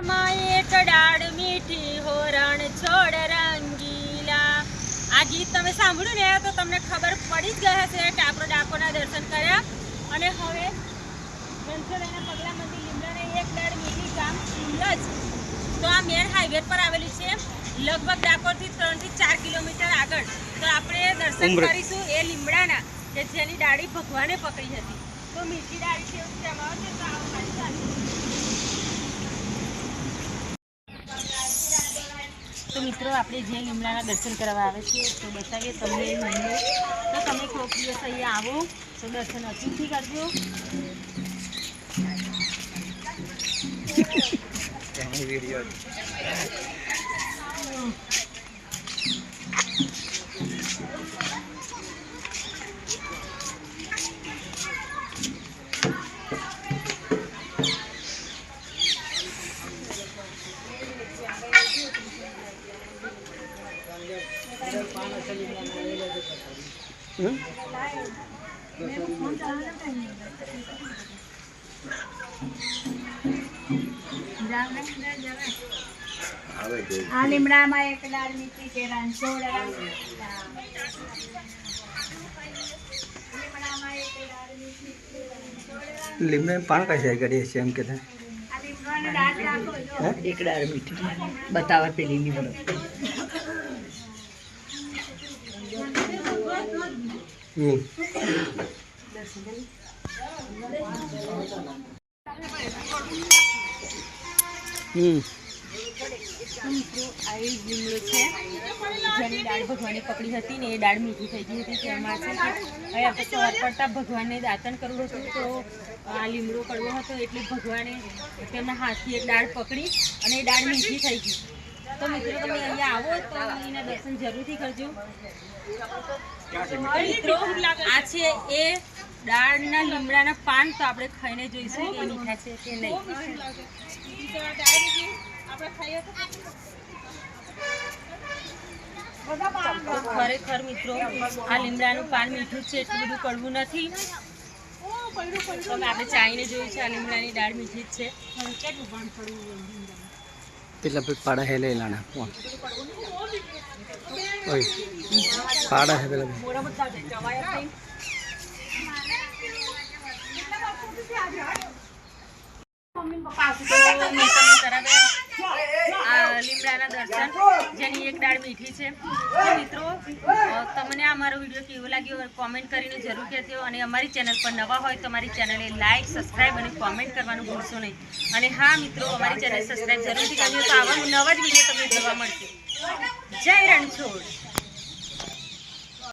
લીમડામાં એક ડાળ મીઠી હોરણ છોડ રંગીલા. આ ગીત તમે સાંભળ્યું ને તો તમને ખબર પડી જ ગઈ હશે કે આપણે ડાકોરના દર્શન કર્યા. અને હવે ઘનશ્યામના પગલા મંદિર લીમડાને એક ડાળ મીઠી ગામ સુરજ તો આ મેન હાઈવે પર આવેલું છે લગભગ ડાકોરથી ત્રણથી ચાર કિલોમીટર આગળ. તો આપણે દર્શન કરીશું એ લીમડાના કે જેની ડાળી ભગવાને પકડી હતી. તો મીઠી ડાળી છે એવું કહેવામાં આવે છે તો આવો તો મિત્રો આપણે જે લીમડાના દર્શન કરવા આવે છે તો બતાવીએ તમને એ લીમડો. તો તમે કોઈક દિવસ અહીંયા આવો તો દર્શન અચૂકથી કરજો. આ લીમડામાં એક ડાળ મીઠી છે રણછોડ રંગીલા. લીમડામાં એક ડાળ મીઠી છે, રણછોડ રંગીલા. લીમડા પાન કઈ કરીએ છીએ એમ કે આ લીમડાની ડાળ રાખો જો. એક દાળ મીઠી બતાવે પેલી ની હમ. હમ. મિત્રો આ એ લીમડો છે જેની દાળ ભગવાને પકડી હતી ને એ દાળ મીઠી થઈ ગઈ હતી તેમાં છે આપણે સવાર પડતા ભગવાનને દાતન કરવું હતું તો આ લીમડો કરવો હતો એટલે ભગવાને તેમના હાથથી એક દાળ પકડી અને એ દાળ મીઠી થઈ ગઈ તો મિત્રો તમે અહીંયા આવો તો એના દર્શન જરૂરથી કરજો. મિત્રો? આ છે એ દાળના લીમડાના પાન તો આપણે ખાઈને જોઈશું કે મીઠા છે કે નહીં. ખરેખર મિત્રો આ લીમડાનું પાન મીઠું છે એટલું બધું કડવું નથી. તમે આપણે ચાઈને જોયું છે આ લીમડાની દાળ મીઠી જ છે. પેલા ભાઈ પાડા હે લઈ લાના ફોન ઓય પાડા હે પેલા ભાઈ તો મેં તમને કરાવ્યા આ લીમડાના દર્શન, જેની એક દાળ મીઠી છે. મિત્રો તમને અમારો મારો વીડિયો કેવો લાગ્યો કોમેન્ટ કરીને જરૂર કહેજો અને અમારી ચેનલ પર નવા હોય તો અમારી ચેનલને લાઇક સબસ્ક્રાઈબ અને કોમેન્ટ કરવાનું ભૂલશો નહીં. અને હા, મિત્રો, અમારી ચેનલ સબસ્ક્રાઈબ જરૂરથી કરજો. તો આવા નવા જ વીડિયો તમને જોવા મળશે. જય રણછોડ.